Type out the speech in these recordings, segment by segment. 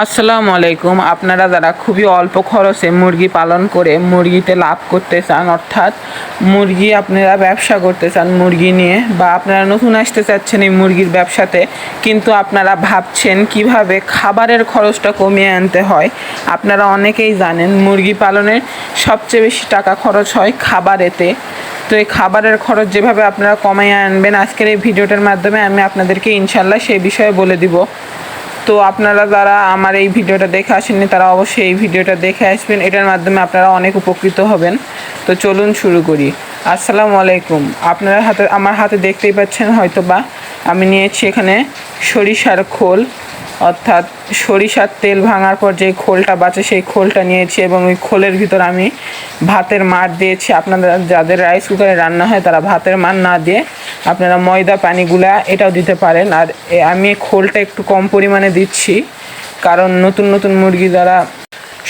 আসসালামু আলাইকুম। আপনারা যারা খুবই অল্প খরচে মুরগি পালন করে মুরগিতে লাভ করতে চান, অর্থাৎ মুরগি আপনারা ব্যবসা করতে চান মুরগি নিয়ে বা আপনারা নতুন আসতে চাচ্ছেন এই মুরগির ব্যবসাতে, কিন্তু আপনারা ভাবছেন কীভাবে খাবারের খরচটা কমিয়ে আনতে হয়, আপনারা অনেকেই জানেন মুরগি পালনের সবচেয়ে বেশি টাকা খরচ হয় খাবারেতে। তো এই খাবারের খরচ যেভাবে আপনারা কমাইয়ে আনবেন, আজকের এই ভিডিওটার মাধ্যমে আমি আপনাদেরকে ইনশাল্লাহ সেই বিষয়ে বলে দিব। তো আপনারা যারা আমার এই ভিডিওটা দেখে আসেননি, তারা অবশ্যই এই ভিডিওটা দেখে আসবেন। এটার মাধ্যমে আপনারা অনেক উপকৃত হবেন। তো চলুন শুরু করি। আসসালামু আলাইকুম। আপনারা হাতে, আমার হাতে দেখতেই পাচ্ছেন হয়তো বা আমি নিয়েছি এখানে সরিষার খোল। অর্থাৎ সরিষার তেল ভাঙার পর যে খোলটা বাঁচে, সেই খোলটা নিয়েছি এবং ওই খোলের ভিতর আমি ভাতের মার দিয়েছি। আপনারা যাদের রাইস কুকারে রান্না হয়, তারা ভাতের মার না দিয়ে আপনারা ময়দা, পানিগুলা এটাও দিতে পারেন। আর আমি খোলটা একটু কম পরিমাণে দিচ্ছি, কারণ নতুন নতুন মুরগি যারা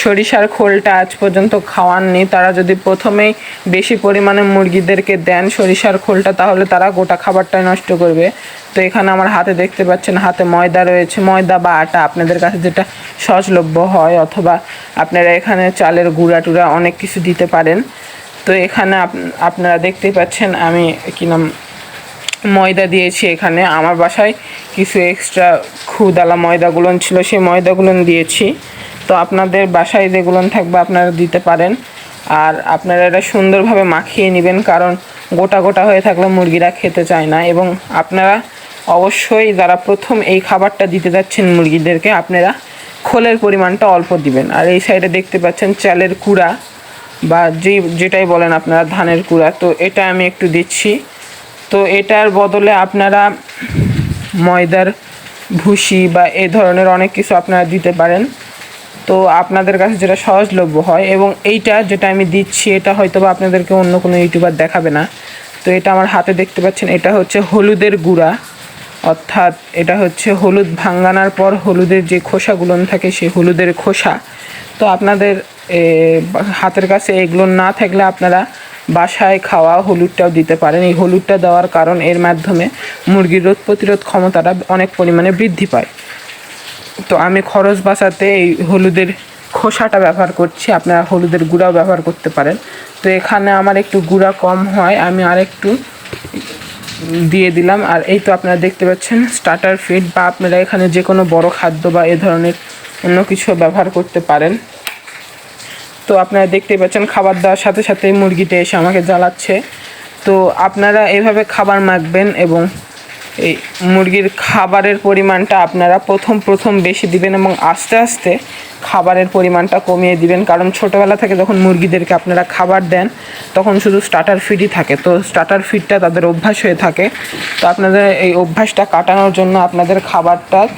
সরিষার খোলটা আজ পর্যন্ত খাওয়াননি। তারা যদি প্রথমেই বেশি পরিমাণে মুরগিদেরকে দেন সরিষার খোলটা, তাহলে তারা গোটা খাবারটাই নষ্ট করবে। তো এখানে আমার হাতে দেখতে পাচ্ছেন, হাতে ময়দা রয়েছে। ময়দা বা আটা আপনাদের কাছে যেটা সহজলভ্য হয়, অথবা আপনারা এখানে চালের গুঁড়া টুড়া অনেক কিছু দিতে পারেন। তো এখানে আপ- আপনারা দেখতেই পাচ্ছেন, আমি কি নাম, ময়দা দিয়েছি এখানে। আমার বাসায় কিছু এক্সট্রা খুদালা ময়দাগুলো ছিল, সেই ময়দাগুলো দিয়েছি। তো আপনাদের বাসায় যেগুলো থাকবে আপনারা দিতে পারেন। আর আপনারা এটা সুন্দরভাবে মাখিয়ে নেবেন, কারণ গোটা গোটা হয়ে থাকলে মুরগিরা খেতে চায় না। এবং আপনারা অবশ্যই যারা প্রথম এই খাবারটা দিতে যাচ্ছেন মুরগিদেরকে, আপনারা খোলের পরিমাণটা অল্প দিবেন। আর এই সাইডে দেখতে পাচ্ছেন চালের কুড়া, বা যে, যেটাই বলেন আপনারা, ধানের কুড়া। তো এটা আমি একটু দিচ্ছি। তো এটার বদলে আপনারা ময়দার ভুসি বা এই ধরনের অনেক কিছু আপনারা দিতে পারেন। তো আপনাদের কাছে যেটা সহজলভ্য হয় এবং এইটা যেটা আমি দিচ্ছি, এটা হয়তো বা আপনাদেরকে অন্য কোনো ইউটিউবার দেখাবে না। তো এটা আমার হাতে দেখতে পাচ্ছেন, এটা হচ্ছে হলুদের গুঁড়া। অর্থাৎ এটা হচ্ছে হলুদ ভাঙ্গানোর পর হলুদের যে খোসাগুলো থাকে, সেই হলুদের খোসা। তো আপনাদের হাতের কাছে এগুলো না থাকলে আপনারা বাসায় খাওয়া হলুদটাও দিতে পারেন। এই হলুদটা দেওয়ার কারণ এর মাধ্যমে মুরগির রোগ প্রতিরোধ ক্ষমতাটা অনেক পরিমাণে বৃদ্ধি পায়। তো আমি খরচ বাঁচাতে এই হলুদের খোসাটা ব্যবহার করছি। আপনারা হলুদের গুঁড়াও ব্যবহার করতে পারেন। তো এখানে আমার একটু গুঁড়া কম হয়, আমি আরেকটু দিয়ে দিলাম। আর এই তো আপনারা দেখতে পাচ্ছেন স্টার্টার ফিড বা আপনারা এখানে যে কোনো বড় খাদ্য বা এ ধরনের অন্য কিছু ব্যবহার করতে পারেন। তো আপনারা দেখতেই পাচ্ছেন, খাবার দেওয়ার সাথে সাথে মুরগিটা এসে আমাকে জ্বালাচ্ছে। তো আপনারা এভাবে খাবার মাখবেন এবং এই মুরগির খাবারের পরিমাণটা আপনারা প্রথম প্রথম বেশি দিবেন এবং আস্তে আস্তে খাবারের পরিমাণটা কমিয়ে দিবেন। কারণ ছোটোবেলা থেকে যখন মুরগিদেরকে আপনারা খাবার দেন, তখন শুধু স্টার্টার ফিডই থাকে। তো স্টার্টার ফিডটা তাদের অভ্যাস হয়ে থাকে। তো আপনাদের এই অভ্যাসটা কাটানোর জন্য আপনাদের খাবারটা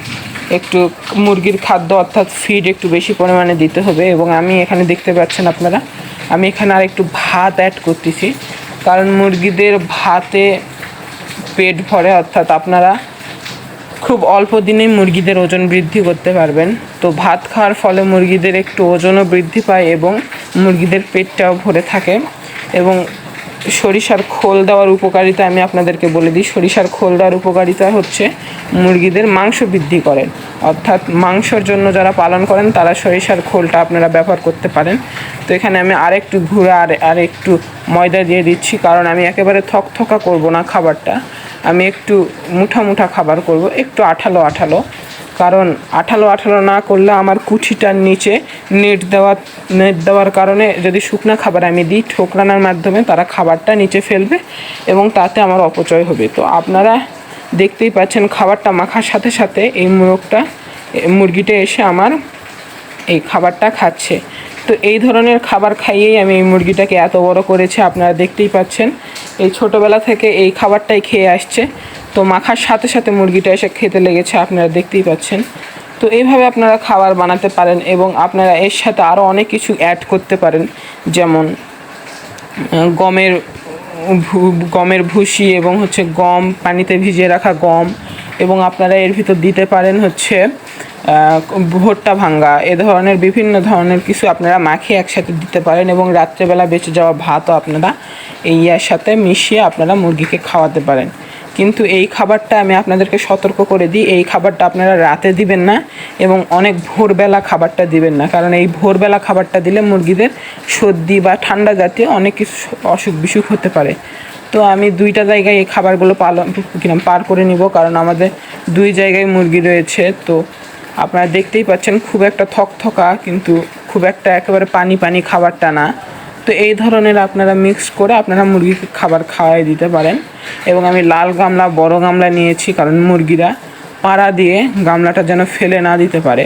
একটু মুরগির খাদ্য অর্থাৎ ফিড একটু বেশি পরিমাণে দিতে হবে। এবং আমি এখানে দেখতে পাচ্ছেন আপনারা, আমি এখানে আর একটু ভাত অ্যাড করতেছি। কারণ মুরগিদের ভাতে পেট ভরে, অর্থাৎ আপনারা খুব অল্প দিনেই মুরগিদের ওজন বৃদ্ধি করতে পারবেন। তো ভাত খাওয়ার ফলে মুরগিদের একটু ওজনও বৃদ্ধি পায় এবং মুরগিদের পেটটাও ভরে থাকে এবং সরিষার খোল দেওয়ার উপকারিতা আমি আপনাদেরকে বলে দিই। সরিষার খোল দেওয়ার উপকারিতা হচ্ছে মুরগিদের মাংস বৃদ্ধি করেন। অর্থাৎ মাংসর জন্য যারা পালন করেন, তারা সরিষার খোলটা আপনারা ব্যবহার করতে পারেন। তো এখানে আমি আরেকটু ঘুরে আর আর একটু ময়দা দিয়ে দিচ্ছি, কারণ আমি একেবারে থকথকা করব না খাবারটা। আমি একটু মুঠা মুঠা খাবার করব, একটু আঠালো আঠালো। কারণ আঠালো আঠালো না করলে আমার কুঠিটার নিচে নেট দেওয়া, নেট দেওয়ার কারণে যদি শুকনা খাবার আমি দিই ঠোকরানোর মাধ্যমে তারা খাবারটা নিচে ফেলবে এবং তাতে আমার অপচয় হবে। তো আপনারা দেখতেই পাচ্ছেন খাবারটা মাখার সাথে সাথে এই মুরগটা মুরগিটা এসে আমার এই খাবারটা খাচ্ছে। তো এই ধরনের খাবার খাইয়েই আমি এই মুরগিটাকে এত বড় করেছি, আপনারা দেখতেই পাচ্ছেন। এই ছোটোবেলা থেকে এই খাবারটাই খেয়ে আসছে। তো মাখার সাথে সাথে মুরগিটা এসে খেতে লেগেছে, আপনারা দেখতেই পাচ্ছেন। তো এইভাবে আপনারা খাবার বানাতে পারেন এবং আপনারা এর সাথে আরও অনেক কিছু অ্যাড করতে পারেন, যেমন গমের গমের ভুসি এবং হচ্ছে গম, পানিতে ভিজিয়ে রাখা গম এবং আপনারা এর ভিতর দিতে পারেন হচ্ছে ভুট্টা ভাঙ্গা। এ ধরনের বিভিন্ন ধরনের কিছু আপনারা মাখিয়ে একসাথে দিতে পারেন এবং রাত্রেবেলা বেঁচে যাওয়া ভাতও আপনারা এই ইয়ার সাথে মিশিয়ে আপনারা মুরগিকে খাওয়াতে পারেন। কিন্তু এই খাবারটা আমি আপনাদেরকে সতর্ক করে দিই, এই খাবারটা আপনারা রাতে দিবেন না এবং অনেক ভোরবেলা খাবারটা দিবেন না। কারণ এই ভোরবেলা খাবারটা দিলে মুরগিদের সর্দি বা ঠান্ডা জাতীয় অনেক কিছু অসুখ বিসুখ হতে পারে। তো আমি দুইটা জায়গায় এই খাবারগুলো পালন পার করে নিব, কারণ আমাদের দুই জায়গায় মুরগি রয়েছে। তো আপনারা দেখতেই পাচ্ছেন খুব একটা থকথকা, কিন্তু খুব একটা একেবারে পানি পানি খাবারটা না। তো এই ধরনের আপনারা মিক্স করে আপনারা মুরগিকে খাবার খাওয়াই দিতে পারেন। এবং আমি লাল গামলা, বড় গামলা নিয়েছি কারণ মুরগিরা পাড়া দিয়ে গামলাটা যেন ফেলে না দিতে পারে।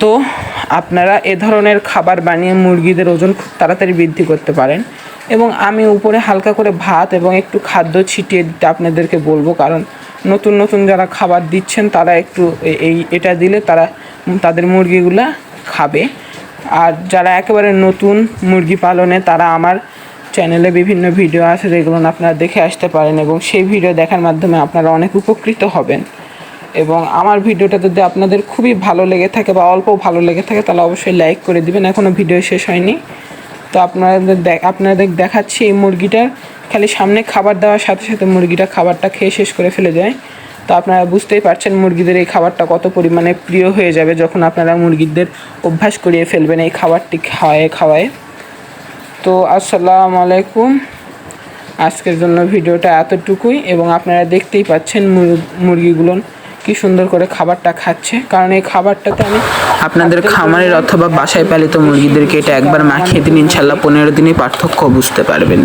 তো আপনারা এ ধরনের খাবার বানিয়ে মুরগিদের ওজন খুব তাড়াতাড়ি বৃদ্ধি করতে পারেন। এবং আমি উপরে হালকা করে ভাত এবং একটু খাদ্য ছিটিয়ে দিতে আপনাদেরকে বলব কারণ নতুন নতুন যারা খাবার দিচ্ছেন তারা একটু এই, এটা দিলে তারা, তাদের মুরগিগুলা খাবে। আর যারা একেবারে নতুন মুরগি পালনে, তারা আমার চ্যানেলে বিভিন্ন ভিডিও আছে, যেগুলো আপনারা দেখে আসতে পারেন এবং সেই ভিডিও দেখার মাধ্যমে আপনারা অনেক উপকৃত হবেন। এবং আমার ভিডিওটা যদি আপনাদের খুবই ভালো লেগে থাকে বা অল্প ভালো লেগে থাকে, তাহলে অবশ্যই লাইক করে দিবেন। এখনও ভিডিও শেষ হয়নি। তো আপনাদের আপনাদের দেখাচ্ছি এই মুরগিটার। খালি সামনে খাবার দেওয়ার সাথে সাথে মুরগিটা খাবারটা খেয়ে শেষ করে ফেলে যায়। তো আপনারা বুঝতেই পারছেন মুরগিদের এই খাবারটা কত পরিমাণে প্রিয় হয়ে যাবে যখন আপনারা মুরগিদের অভ্যাস করিয়ে ফেলবেন এই খাবারটি খাওয়ায় খাওয়ায়। তো আসসালামু আলাইকুম। আজকের জন্য ভিডিওটা এতটুকুই এবং আপনারা দেখতেই পাচ্ছেন মুর- মুরগিগুলো কি সুন্দর করে খাবারটা খাচ্ছে। কারণ এই খাবারটাতে আমি আপনাদের খামারের অথবা বাসায় পালিত মুরগিদেরকে এটা একবার মাখিয়ে দিন ইনশাল্লাহ পনেরো দিনই পার্থক্য বুঝতে পারবেন।